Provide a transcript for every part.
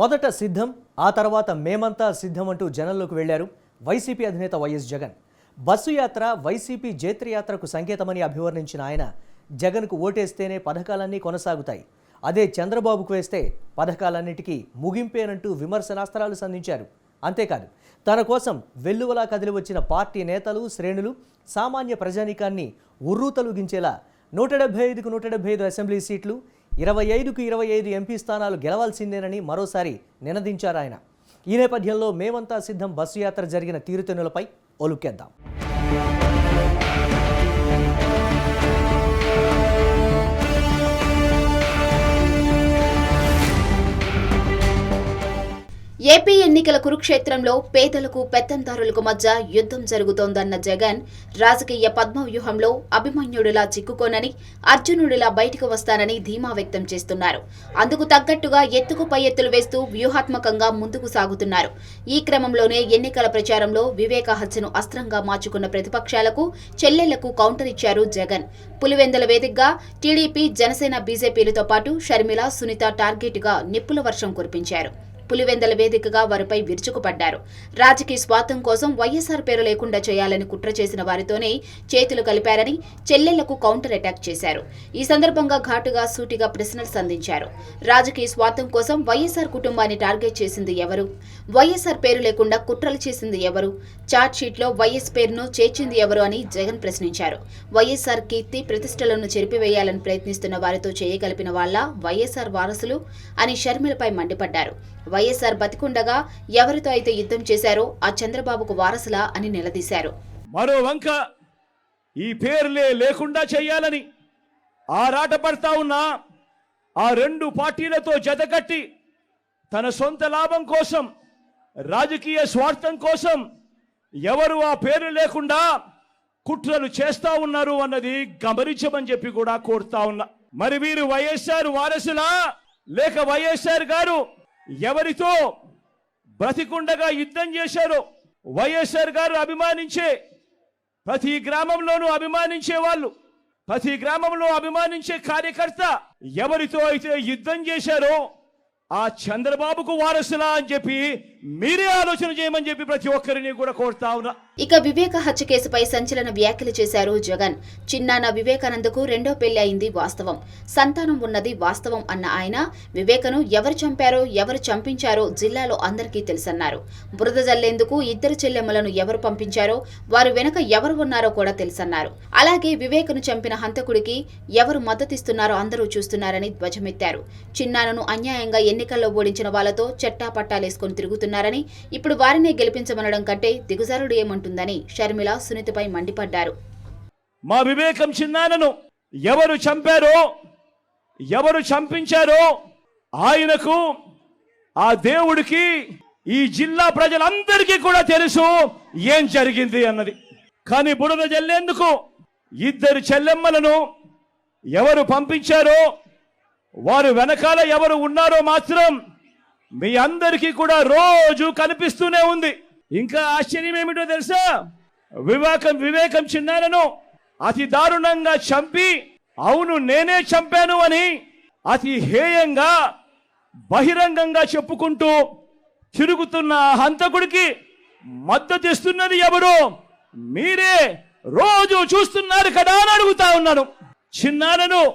మొదట సిద్ధం ఆ తర్వాత మేమంతా సిద్ధం అంటూ జనంలోకి వెళ్ళారు వైసీపీ అధినేత వైఎస్ జగన్. బస్సు యాత్ర వైసీపీ జైత్రయాత్రకు సంకేతమని అభివర్ణించిన ఆయన జగన్కు ఓటేస్తేనే పథకాలన్నీ కొనసాగుతాయి. అదే చంద్రబాబుకు వేస్తే పథకాలన్నిటికీ ముగింపేనంటూ విమర్శనాస్త్రాలు సంధించారు. అంతేకాదు తన కోసం వెల్లువలా కదిలి వచ్చిన పార్టీ నేతలు శ్రేణులు సామాన్య ప్రజానీకాన్ని ఉర్రూతలుగించేలా నూట డెబ్బై ఐదుకు నూట డెబ్బై ఐదు అసెంబ్లీ సీట్లు ఇరవై ఐదుకు ఇరవై ఐదు ఎంపీ స్థానాలు గెలవాల్సిందేనని మరోసారి నినదించారు ఆయన. ఈ నేపథ్యంలో మేమంతా సిద్ధం బస్సు యాత్ర జరిగిన తీరుతెన్నులపై ఒలుక్కేద్దాం. ఏపీ ఎన్నికల కురుక్షేత్రంలో పేదలకు పెత్తందారులకు మధ్య యుద్ధం జరుగుతోందన్న జగన్ రాజకీయ పద్మవ్యూహంలో అభిమన్యుడిలా చిక్కుకోనని అర్జునుడిలా బయటకు వస్తానని ధీమా వ్యక్తం చేస్తున్నారు. అందుకు తగ్గట్టుగా ఎత్తుకు పై ఎత్తులు వేస్తూ వ్యూహాత్మకంగా ముందుకు సాగుతున్నారు. ఈ క్రమంలోనే ఎన్నికల ప్రచారంలో వివేక హత్యను అస్త్రంగా మార్చుకున్న ప్రతిపక్షాలకు చెల్లెళ్ళకు కౌంటర్ ఇచ్చారు జగన్. పులివెందల వేదికగా టీడీపీ జనసేన బీజేపీలతో పాటు షర్మిల సునీత టార్గెట్గా నిప్పుల వర్షం కురిపించారు. పులివెందల వేదికగా వారిపై విరుచుకుపడ్డారు. రాజకీయ స్వార్థం కోసం వైఎస్ఆర్ పేరు లేకుండా చేయాలని కుట్ర చేసిన వారితోనే చేతులు కలిపారని చెల్లెళ్ళకు కౌంటర్ అటాక్ చేశారు. ఈ సందర్భంగా ఘాటుగా సూటిగా ప్రశ్నలు సంధించారు. రాజకీయ స్వార్థం కోసం వైఎస్ఆర్ కుటుంబాన్ని టార్గెట్ చేసింది ఎవరు? వైఎస్ఆర్ పేరు లేకుండా కుట్రలు చేసింది ఎవరు? చార్ట్ షీట్లో వైఎస్ పేరును చేర్చింది ఎవరు అని జగన్ ప్రశ్నించారు. వైఎస్ఆర్ కీర్తి ప్రతిష్టలను చెరిపివేయాలని ప్రయత్నిస్తున్న వారితో చేయగలిపిన వాళ్ళ వైఎస్ఆర్ వారసులు అని షర్మిలపై మండిపడ్డారు. వైఎస్ఆర్ బతికుండగా ఎవరితో అయితే యుద్ధం చేశారో ఆ చంద్రబాబుకు వారసులా అని నిలదీశారు. మరో వంక ఈ పేర్లే లేకుండా చేయాలని ఆరాట పడతా ఉన్న ఆ రెండు పార్టీలతో జతకట్టి తన సొంత లాభం కోసం రాజకీయ స్వార్థం కోసం ఎవరు ఆ పేరు లేకుండా కుట్రలు చేస్తా ఉన్నారు అన్నది గమనించమని చెప్పి కూడా కోరుతా ఉన్నా. మరి వీరు వైఎస్ఆర్ వారసులా? లేక వైఎస్ఆర్ గారు ఎవరితో బ్రతికుండగా యుద్ధం చేశారో వైఎస్ఆర్ గారు అభిమానించే ప్రతి గ్రామంలోనూ అభిమానించే వాళ్ళు ప్రతి గ్రామంలో అభిమానించే కార్యకర్త ఎవరితో అయితే యుద్ధం చేశారో ఆ చంద్రబాబుకు వారసులా అని చెప్పి మీరే ఆలోచన చేయమని చెప్పి ప్రతి ఒక్కరిని కూడా కోరుతా ఉన్నా. ఇక వివేక హత్య కేసుపై సంచలన వ్యాఖ్యలు చేశారు జగన్. చిన్నాన వివేకానందకు రెండో పెళ్ళి అయింది వాస్తవం. సంతానం ఉన్నది వాస్తవం అన్న ఆయన వివేకను ఎవరు చంపారో ఎవరు చంపించారో జిల్లాలో అందరికీ తెలుసన్నారు. బురద జల్లేందుకు ఇద్దరు చెల్లెమ్మలను ఎవరు పంపించారో వారు వెనక ఎవరు ఉన్నారో కూడా తెలుసన్నారు. అలాగే వివేకను చంపిన హంతకుడికి ఎవరు మద్దతిస్తున్నారో అందరూ చూస్తున్నారని ధ్వజమెత్తారు. చిన్నానను అన్యాయంగా ఎన్నికల్లో ఓడించిన వాళ్ళతో చెట్టా పట్టాలేసుకొని తిరుగుతున్నారని ఇప్పుడు వారినే గెలిపించమనడం కంటే దిగుజారుడు ఏమంటుందని షర్మిల సునీతపై మండిపడ్డారు. మా వివేకం చిన్నానను ఎవరు చంపారో ఎవరు చంపించారో ఆయనకు ఆ దేవుడికి ఈ జిల్లా ప్రజలందరికీ కూడా తెలుసు ఏం జరిగింది అన్నది. కానీ బుడద జల్లేందుకు ఇద్దరు చెల్లెమ్మలను ఎవరు పంపించారో వారు వెనకాల ఎవరు ఉన్నారో మాత్రం మీ అందరికీ కూడా రోజు కనిపిస్తూనే ఉంది. ఇంకా ఆశ్చర్యం ఏమిటో తెలుసా? వివేకం వివేకం చిన్నారను అతి దారుణంగా చంపి అవును నేనే చంపాను అని అతి హేయంగా బహిరంగంగా చెప్పుకుంటూ తిరుగుతున్న హంతకుడికి మద్దతు ఇస్తున్నది ఎవరు? మీరే. రోజు చూస్తున్నారు కదా అని అడుగుతా ఉన్నాను. చిన్నారను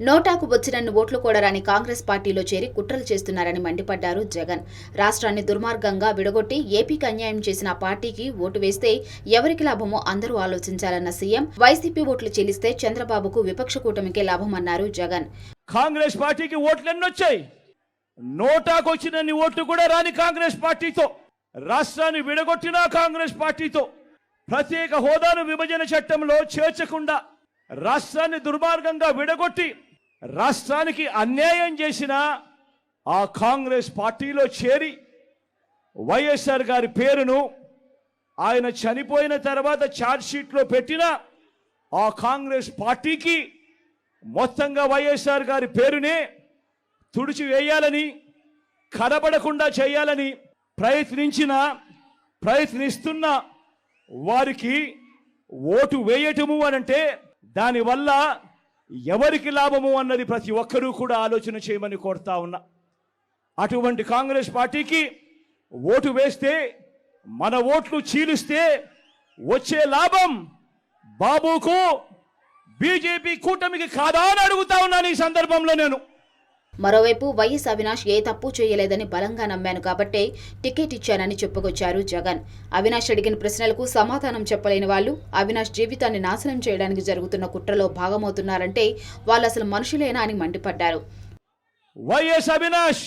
నోటాకు వచ్చినన్ని ఓట్లు కూడా రాని కాంగ్రెస్ పార్టీలో చేరి కుట్రలు చేస్తున్నారని మండిపడ్డారు జగన్. రాష్ట్రాన్ని దుర్మార్గంగా విడగొట్టి ఏపీకి అన్యాయం చేసిన పార్టీకి ఓటు వేస్తే ఎవరికి లాభమో అందరూ ఆలోచించాలన్న సీఎం వైసీపీ ఓట్లు చెల్లిస్తే చంద్రబాబుకు విపక్ష కూటమికే లాభమన్నారు జగన్. కాంగ్రెస్ పార్టీకి ఓట్లు ఎన్నొచ్చాయి నోటాకు వచ్చినన్ని ఓట్లు కూడా రాని కాంగ్రెస్ పార్టీతో రాష్ట్రాన్ని విడగొట్టిన కాంగ్రెస్ పార్టీతో ప్రత్యేక హోదాను విభజన చట్టంలో చేర్చకుండా రాష్ట్రాన్ని దుర్మార్గంగా విడగొట్టి రాష్ట్రానికి అన్యాయం చేసిన ఆ కాంగ్రెస్ పార్టీలో చేరి వైఎస్ఆర్ గారి పేరును ఆయన చనిపోయిన తర్వాత ఛార్జ్షీట్లో పెట్టిన ఆ కాంగ్రెస్ పార్టీకి మొత్తంగా వైఎస్ఆర్ గారి పేరునే తుడిచి వేయాలని కనబడకుండా చేయాలని ప్రయత్నించిన ప్రయత్నిస్తున్న వారికి ఓటు వేయటము అనంటే దానివల్ల ఎవరికి లాభము అన్నది ప్రతి ఒక్కరూ కూడా ఆలోచన చేయమని కోరుతా ఉన్నా. అటువంటి కాంగ్రెస్ పార్టీకి ఓటు వేస్తే మన ఓట్లు చీలిస్తే వచ్చే లాభం బాబుకు బీజేపీ కూటమికి కాదా అని అడుగుతా ఉన్నాను ఈ సందర్భంలో నేను. మరోవైపు వైఎస్ అవినాష్ ఏ తప్పు చేయలేదని బలంగా నమ్మాను కాబట్టే టికెట్ ఇచ్చానని చెప్పుకొచ్చారు జగన్. అవినాష్ అడిగిన ప్రశ్నలకు సమాధానం చెప్పలేని వాళ్ళు అవినాష్ జీవితాన్ని నాశనం చేయడానికి జరుగుతున్న కుట్రలో భాగమవుతున్నారంటే వాళ్ళు అసలు మనుషులేనా అని మండిపడ్డారు. వైఎస్ అవినాష్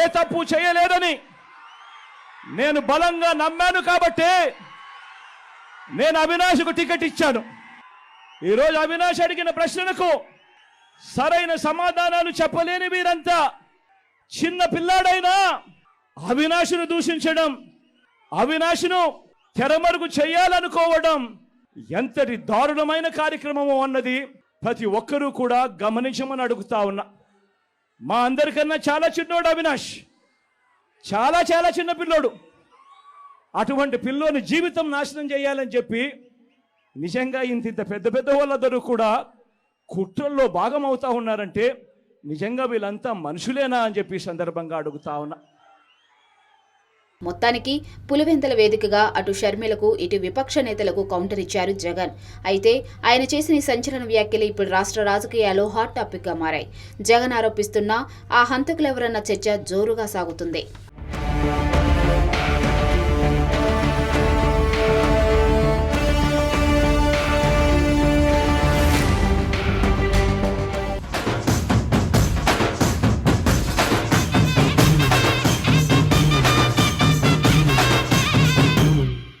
ఏ తప్పు చేయలేదని నేను బలంగా నమ్మాను కాబట్టే నేను అవినాష్కు టికెట్ ఇచ్చాను. ఈరోజు అవినాష్ అడిగిన ప్రశ్నలకు సరైన సమాధానాలు చెప్పలేని వీరంతా చిన్న పిల్లాడైనా అవినాశును దూషించడం అవినాశును తెరమరుగు చేయాలనుకోవడం ఎంతటి దారుణమైన కార్యక్రమము అన్నది ప్రతి ఒక్కరూ కూడా గమనించమని అడుగుతా ఉన్నా. మా అందరికన్నా చాలా చిన్నోడు అవినాష్. చాలా చాలా చిన్న పిల్లోడు. అటువంటి పిల్లోని జీవితం నాశనం చేయాలని చెప్పి నిజంగా ఇంత ఇంత పెద్ద పెద్ద వాళ్ళందరూ కూడా కుట్రల్లో భాగం అవుతా ఉన్నారంటే నిజంగా వీళ్ళంతా మనుషులేనా? అని చెప్పి సందర్భంగా అడుగుతా ఉన్నా. మొత్తానికి పులివెంతల వేదికగా అటు షర్మిలకు ఇటు విపక్ష నేతలకు కౌంటర్ ఇచ్చారు జగన్. అయితే ఆయన చేసిన ఈ సంచలన వ్యాఖ్యలు ఇప్పుడు రాష్ట్ర రాజకీయాల్లో హాట్ టాపిక్గా మారాయి. జగన్ ఆరోపిస్తున్న ఆ హంతకులెవరన్న చర్చ జోరుగా సాగుతుంది.